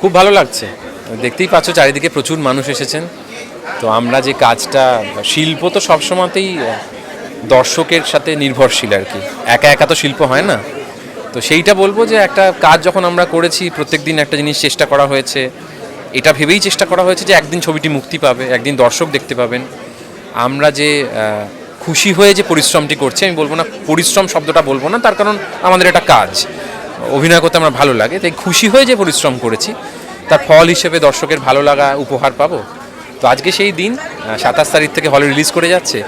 খুব ভালো লাগছে। দেখতেই পাচ্ছ চারিদিকে প্রচুর মানুষ এসেছেন। তো আমরা যে কাজটা, শিল্প তো সবসময়তেই দর্শকের সাথে নির্ভরশীল আর কি। একা একা তো শিল্প হয় না। তো সেইটা বলব যে একটা কাজ যখন আমরা করেছি প্রত্যেক দিন একটা জিনিস চেষ্টা করা হয়েছে। এটা ভেবেই চেষ্টা করা হয়েছে যে একদিন ছবিটি মুক্তি পাবে, একদিন দর্শক দেখতে পাবেন। আমরা যে খুশি হয়ে যে পরিশ্রমটি করছি, আমি বলব না পরিশ্রম শব্দটা বলব না, তার কারণ আমাদের এটা কাজ। অভিনয় করতে আমার ভালো লাগে, তাই খুশি হয়ে যে পরিশ্রম করেছি তার ফল হিসেবে দর্শকের ভালো লাগা উপহার পাবো? তো আজকে সেই দিন সাতাশ তারিখ থেকে হলে রিলিজ করে যাচ্ছে।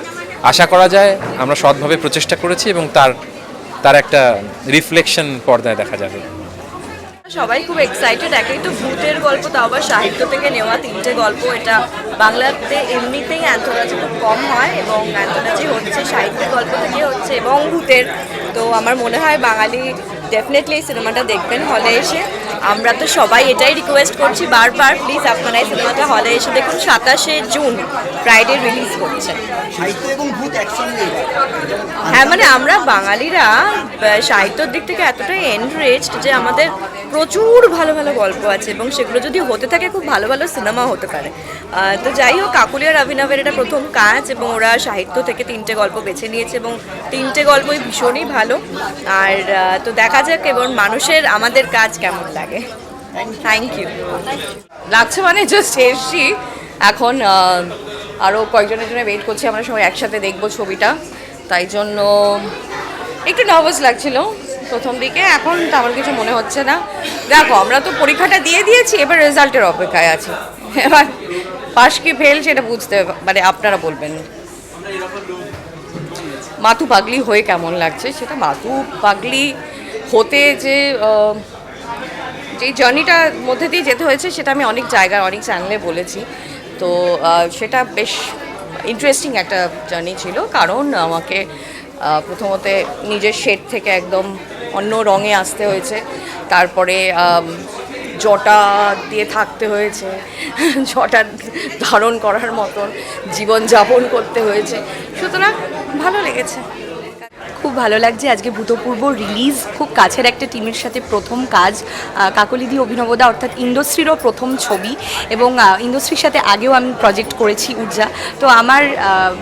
আশা করা যায় আমরা সৎভাবে প্রচেষ্টা করেছি এবং তার তার একটা রিফ্লেকশন পর্দায় দেখা যাবে। সবাই খুব এক্সাইটেড একই তো ভূতের গল্প, তাও আবার সাহিত্য থেকে নেওয়া তিনটে গল্প। এটা বাংলাতে এমনিতেই অ্যান্থোলজি খুব কম হয় এবং অ্যান্থোলজি হচ্ছে সাহিত্যের গল্প থেকে হচ্ছে এবং ভূতের। তো আমার মনে হয় বাঙালি ডেফিনেটলি সিনেমাটা দেখবেন হলে এসে। আমরা তো সবাই এটাই রিকোয়েস্ট করছি বারবার। প্লিজ আপনারা এই সিনেমাটা হলে এসে দেখুন সাতাশে জুন ফ্রাইডে রিলিজ করছে। হ্যাঁ মানে আমরা বাঙালিরা সাহিত্যর দিক থেকে এতটাই এনরিচড যে আমাদের প্রচুর ভালো ভালো গল্প আছে এবং সেগুলো যদি হতে থাকে খুব ভালো ভালো সিনেমা হতে পারে। তো যাই হোক কাকুলিয়ার অভিনবের এটা প্রথম কাজ এবং ওরা সাহিত্য থেকে তিনটে গল্প বেছে নিয়েছে এবং তিনটে গল্পই ভীষণই ভালো। আর তো দেখা যাক এবং মানুষের আমাদের কাজ কেমন লাগে। থ্যাংক ইউ লাগছে মানে জাস্ট এসছি। এখন আরও কয়েকজনের জন্য ওয়েট করছি, আমরা সবাই একসাথে দেখব ছবিটা। তাই জন্য একটু নার্ভাস লাগছিল প্রথম দিকে, এখন তেমন কিছু মনে হচ্ছে না। দেখো, আমরা তো পরীক্ষাটা দিয়ে দিয়েছি, এবার রেজাল্টের অপেক্ষায় আছি। এবার পাশ কি ফেল সেটা বুঝতে মানে আপনারা বলবেন। মাতু পাগলি হয়ে কেমন লাগছে? সেটা মাতু পাগলি হতে যে যে জার্নিটার মধ্যে দিয়ে যেতে হয়েছে, সেটা আমি অনেক জায়গায়, অনেক চ্যানেলে বলেছি। তো সেটা বেশ ইন্টারেস্টিং একটা জার্নি ছিল। কারণ আমাকে প্রথমত নিজের শেড থেকে একদম অন্য রঙে আসতে হয়েছে। তারপরে জটা দিয়ে থাকতে হয়েছে। জটা ধারণ করার মতন জীবনযাপন করতে হয়েছে। সুতরাং ভালো লেগেছে। খুব ভালো লাগছে। আজকে ভূতপূর্ব রিলিজ খুব কাছের একটা টিমের সাথে প্রথম কাজ। কাকলিদি অভিনবদা অর্থাৎ ইন্ডাস্ট্রিরও প্রথম ছবি এবং ইন্ডাস্ট্রির সাথে আগেও আমি প্রজেক্ট করেছি উর্জা। তো আমার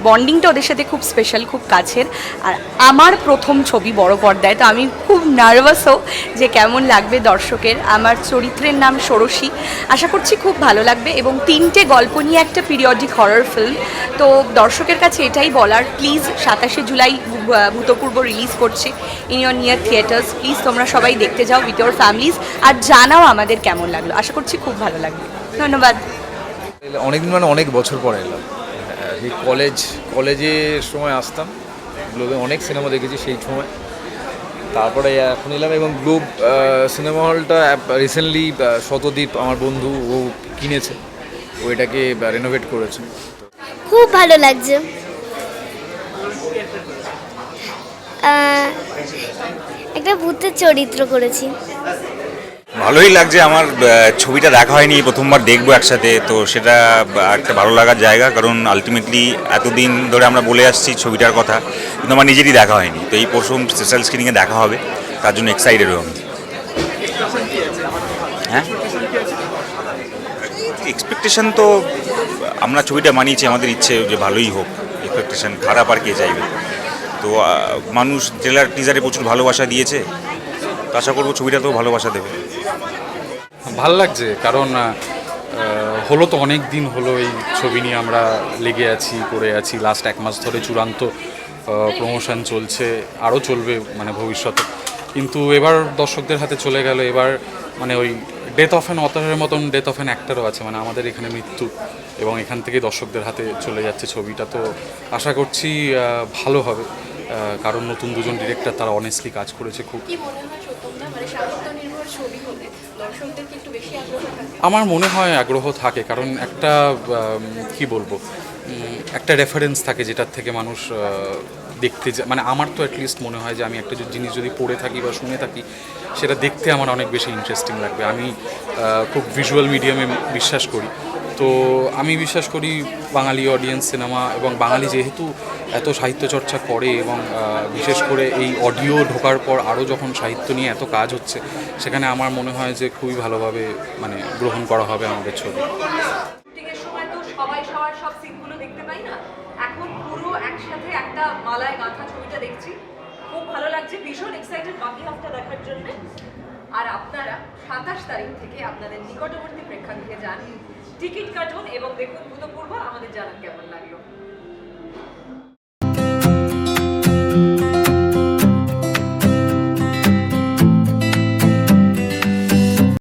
বন্ডিংটা ওদের সাথে খুব স্পেশাল খুব কাছের। আর আমার প্রথম ছবি বড় পর্দায়, তো আমি খুব নার্ভাসও যে কেমন লাগবে দর্শকের। আমার চরিত্রের নাম ষোড়শী। আশা করছি খুব ভালো লাগবে এবং তিনটে গল্প নিয়ে একটা পিরিয়ডিক হরর ফিল্ম তো দর্শকের কাছে এটাই বলার প্লিজ সাতাশে জুলাই ভূতপূর্ব রিলিজ করছি in your near theatres please তোমরা সবাই দেখতে যাও উইথ ইয়োর ফ্যামিলিজ আর জানাও আমাদের কেমন লাগল। আশা করছি খুব ভালো লাগবে। ধন্যবাদ। অনেকদিন মানে অনেক বছর পরে এলাম। এই কলেজ কলেজের সময় আসতাম। গ্লোবে অনেক সিনেমা দেখেছি সেই সময়। তারপরে এখন এলাম এবং গ্লোব সিনেমা হলটা রিসেন্টলি শতদ্বীপ আমার বন্ধু ও কিনেছে। ও এটাকে রেনোভেট করেছে। খুব ভালো লাগছে। একটা ভূতের চরিত্র করেছি। ভালোই লাগছে আমার ছবিটা দেখা হয়নি, প্রথমবার দেখব একসাথে, তো সেটা একটা ভালো লাগার জায়গা, কারণ আলটিমেটলি এতদিন ধরে আমরা বলে আসছি ছবিটার কথা, কিন্তু আমার নিজেরই দেখা হয়নি, তো এই প্রথম স্পেশাল স্ক্রিনিংয়ে দেখা হবে, তার জন্য এক্সাইটেড আমি। হ্যাঁ? এক্সপেকটেশন তো আমরা ছবিটা মানিয়েছি, আমাদের ইচ্ছে যে ভালোই হোক এক্সপেকটেশন খারাপ আর কে চাইবে? তো মানুষ ট্রেলার, টিজারে প্রচুর ভালোবাসা দিয়েছে। তো আশা করব ছবিটাতেও ভালোবাসা দেবে। ভালো লাগছে, কারণ হলো তো অনেক দিন হলো এই ছবি নিয়ে আমরা লেগে আছি করে আছি। লাস্ট এক মাস ধরে চূড়ান্ত প্রমোশন চলছে, আরও চলবে মানে ভবিষ্যতে। কিন্তু এবার দর্শকদের হাতে চলে গেল, এবার মানে ওই ডেথ অফ অ্যান অথারের মতন ডেথ অফ অ্যান অ্যাক্টারও আছে মানে আমাদের এখানে মৃত্যু। এবং এখান থেকে দর্শকদের হাতে চলে যাচ্ছে ছবিটা। তো আশা করছি ভালো হবে। কারণ নতুন দুজন ডিরেক্টর তারা অনেস্টলি কাজ করেছে খুব আমার মনে হয় আগ্রহ থাকে কারণ একটা কি বলব একটা রেফারেন্স থাকে যেটার থেকে মানুষ দেখতে মানে আমার তো অ্যাটলিস্ট মনে হয় যে আমি একটা জিনিস যদি পড়ে থাকি বা শুনে থাকি সেটা দেখতে আমার অনেক বেশি ইন্টারেস্টিং লাগবে। আমি খুব ভিজুয়াল মিডিয়ামে বিশ্বাস করি। তো আমি বিশ্বাস করি বাঙালি অডিয়েন্স সিনেমা এবং বাঙালি যেহেতু এত সাহিত্য চর্চা করে এবং বিশেষ করে এই অডিও ঢোকার পর আরও যখন সাহিত্য নিয়ে এত কাজ হচ্ছে, সেখানে আমার মনে হয় যে খুবই ভালোভাবে মানে গ্রহণ করা হবে আমাদের ছবি। মালায় গাঁথা ছবিটা দেখছি। খুব ভালো লাগছে, ভীষণ এক্সাইটেড বাকি হাফটা দেখার জন্য। আর আপনারা সাতাশ তারিখ থেকে আপনাদের নিকটবর্তী প্রেক্ষাগৃহে যান। টিকিট কাটুন এবং দেখুন ভূতপূর্ব আমাদের জানান কেমন লাগল।